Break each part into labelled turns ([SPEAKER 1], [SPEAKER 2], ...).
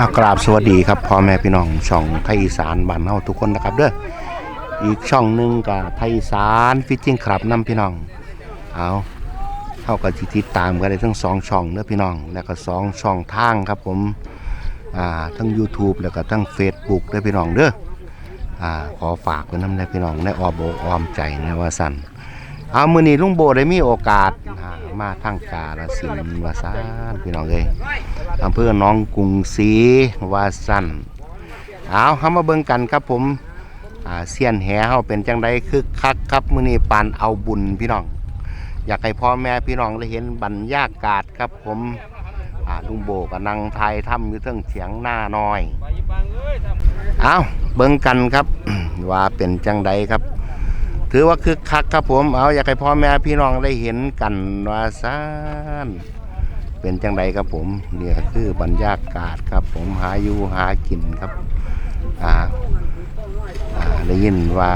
[SPEAKER 1] อากราบสวัสดีครับพ่อแม่พี่น้องช่องไทยอีสานบ้านเฮาทุกคนนะครับเด้ออีกช่องหนึ่งกับไทยอีสานฟิตติ้งครับนำพี่น้องเอาเท่ากับที่ติดตามกันได้ทั้งสองช่องเด้อพี่น้อง แล้วก็สองช่องทางครับผมอ่าทั้ง YouTube แล้วก็ทั้ง Facebook เด้อพี่น้องเด้ออ่าขอฝากไว้นำได้พี่น้องในอ้อมอกอ้อมใจนะว่าสั่น เอามือนี้ลุงโบได้มีโอกาสอ่ามาทางกาฬสินธุ์วาซั่นพี่น้องเอ้ยอำเภอหน้องกรุงศรีวาสันเอาเฮามาเบิ่งกันครับผมอ่าเสียนแหเฮาเป็นจังไดคึกคักครับมือนี้ปานเอาบุญพี่น้อง อยากให้พ่อแม่พี่น้องได้เห็นบรรยากาศครับผมอ่าลุงโบก็นั่งทยถ้ำอยู่เทิงเสียงหน้าน้อย เอาเบิ่งกันครับ ว่าเป็นจังไดครับ ถือว่าคึกคักครับผม เอาอยากให้พ่อแม่พี่น้องได้เห็นกันว่าซ่านเป็นจังใดครับผมเนี่ยคือบรรยากาศครับ ผมหาอยู่หากินครับอ่าอ่าได้ยินว่า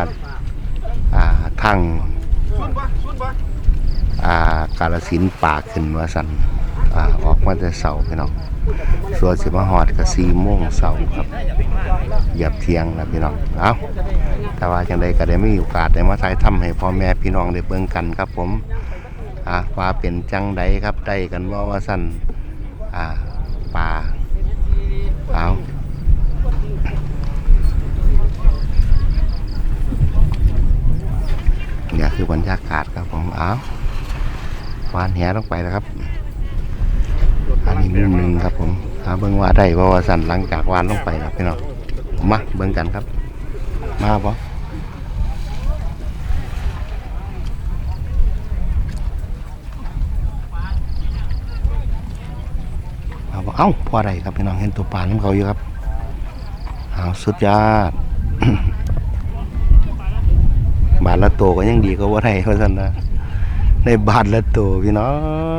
[SPEAKER 1] อ่าทางอ่ากาลสินป่าขึ้นว่าสันอ่าออกมาแต่เสาพี่น้องส่วนสิมาหอดกับสี่โมงเสาครับหยียบเทียงนะพี่น้องเอา แต่ว่าจังใดก็ได้ไม่มีโอกาสได้มาถ่ายทำให้พ่อแม่พี่น้องได้เบิ่งกันครับ ผมอ่าว่าเป็นจังใดครับได้กันว่าว่าสั่นอ่าป่าเอาเนี่ยคือบรรยากาศครับผมเอาวานแหลงไปแล้วครับอันนี้มุมหนึ่งครับผมหาเบิ่งว่าได้ว่าว่าสั่นหลังจากวานลงไปแล้วพี่น้องมาเบิ่งกันครับ มาปะเอาบ่เอ้าพออะไรครับพี่น้องเห็นตัวปลาน้ำเขาอยู่ครับเอาสุดยอดบาทละโตก็ยังดีก็ว่าไรเพราะฉะนั้นนะในบาทละโตพี่น้อ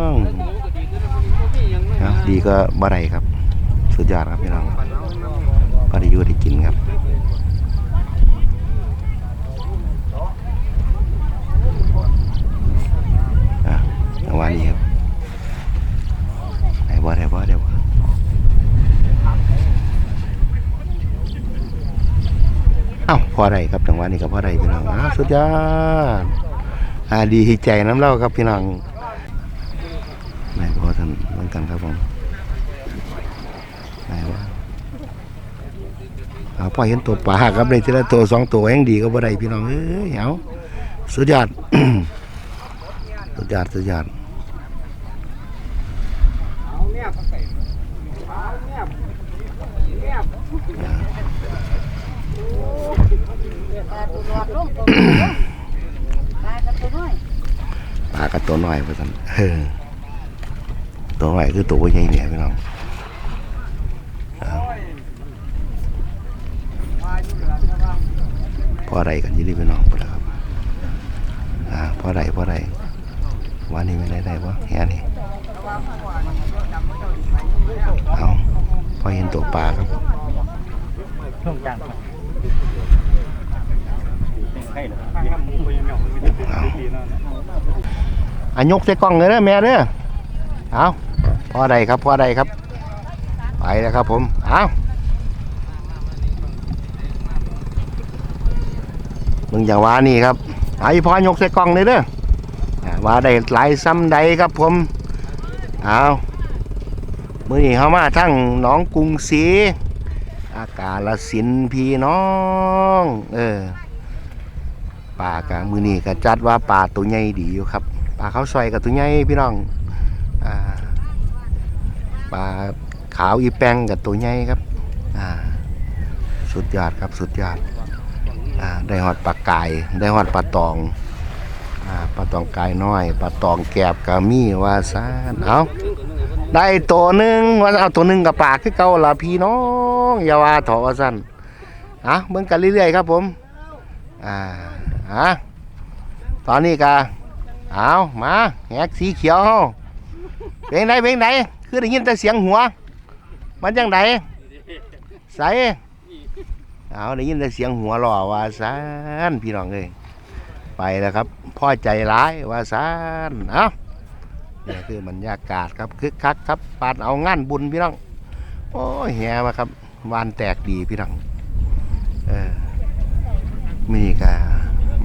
[SPEAKER 1] งดีก็บ่ไรครับ สุดยอดครับพี่น้องก็ได้อยู่ได้กินครับอะจังหวะนี้ครับ ได้บ่ได้บ่ได้บ่ เอ้าพอได้ครับจังหวะนี้ก็พอได้พี่น้องอ้าวสุดยอดอ่าดีใจน้ำเล่าครับพี่น้องได้บ่ท่านเหมือนกันครับผมได้บ่เอาพอเห็นตัวปลาครับได้ทีละตัวสองตัวยังดีก็บ่ได้พี่น้องเอ้ยเอาสุดยอดสุดยอดสุดยอด ปลากับตัวน้อยว่าซั่นเออตัวน้อยคือตัวใหญ่เนี่ยพี่น้องเอาพอไรกันอยี่ดีพี่น้องพุ่นล่ะครับอ่าพอไรพอไรวันนี้ไม่ได้ได้ปะแค่นี้เอาพอเห็นตัวปลาครับ
[SPEAKER 2] ช่วงกลางให้เหรอ
[SPEAKER 1] เอาอันยกใส่กล้องเลยเด้อแม่เด้อเอาพ่อใดครับพ่อใดครับ ไปแล้วครับผมเอามึงอย่าว่านี่ครับไอ้พอยกใส่กล้องเลยเด้ออ่าว่าได้หลายซ้ำใดครับผมเอามื่อนี้เขามาทั้งหนองกรุงศรีอากาลสินพี่น้อง เออป่ากะมือนี่ก็จัดว่าป่าตัวใหญ่ดีอยู่ครับ ป่าเขาวซอยกับตัวใหญ่พี่น้องอ่าป่าขาวอีแปงกับตัวใหญ่ครับอ่าสุดยอดครับสุดยอดอ่าได้หอดปลาไก่ได้หอดปลาตองอ่าปลาตองกายน้อยปลาตองแกบกะมีว่าซานเอาได้ตัวหนึ่งว่าเอาตัวหนึ่งกับปากคือเก่าละพี่น้องอย่าว่าถอว่าสั้นอะเบิ่งกันเรื่อยๆครับผมอ่าฮะตอนนี้กะ เอามาแหกสีเขียวเฮาเพลงไหนเพลงไหนคือได้ยินแต่เสียงหัว มันจังไดใสเอาได้ยินแต่เสียงหัวหล่อว่าซานพี่น้องเอ้ยไปแล้วครับพ่อใจร้ายว่าซานเอานี่คือบรรยากาศครับคึกคักครับปาดเอางานบุญพี่น้องโอ้ยแหมาครับวานแตกดีพี่น้องเออมีกะ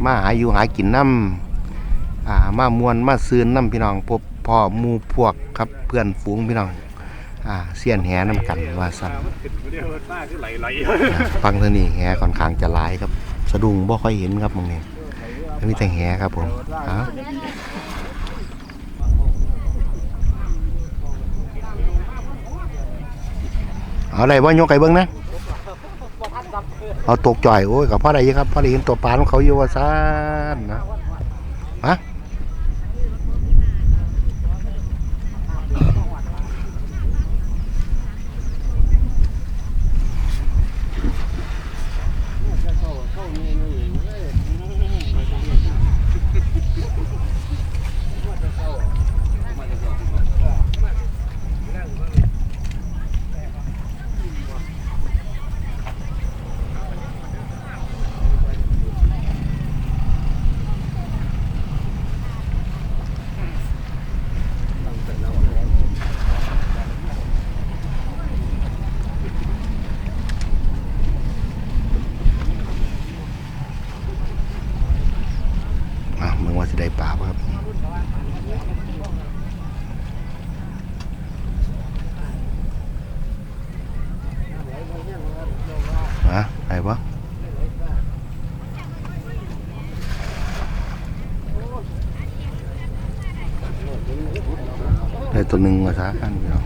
[SPEAKER 1] มาหาอยู่หากินน้ำ อ่ามามวนมาซืนน้ำพี่น้องพบพ่อหมู่พวกครับเพื่อนฝูงพี่น้องอ่าเสียนแหน้ำกันว่าสั่น
[SPEAKER 2] มันขึ้นเดียวมันป้าคือไหลไหล
[SPEAKER 1] ฟังเท่านี้แหค่อนข้างจะหลายครับ สะดุ้งบ่ค่อยเห็นครับมองนี้มีแต่แหครับผมเอาเอาอะไรว่ายกไก่เบิ้งนะ เอาตกจ่อยโอ้ยกับพ่อใดอยู่ครับพ่อได้เห็นตัวปลาของเขาอยู่ว่าซ่านนะฮะอะมึงว่าจะได้ปลาป่ะครับฮะไหนวะได้ ตัวหนึ่งมาซะกันพี่น้อง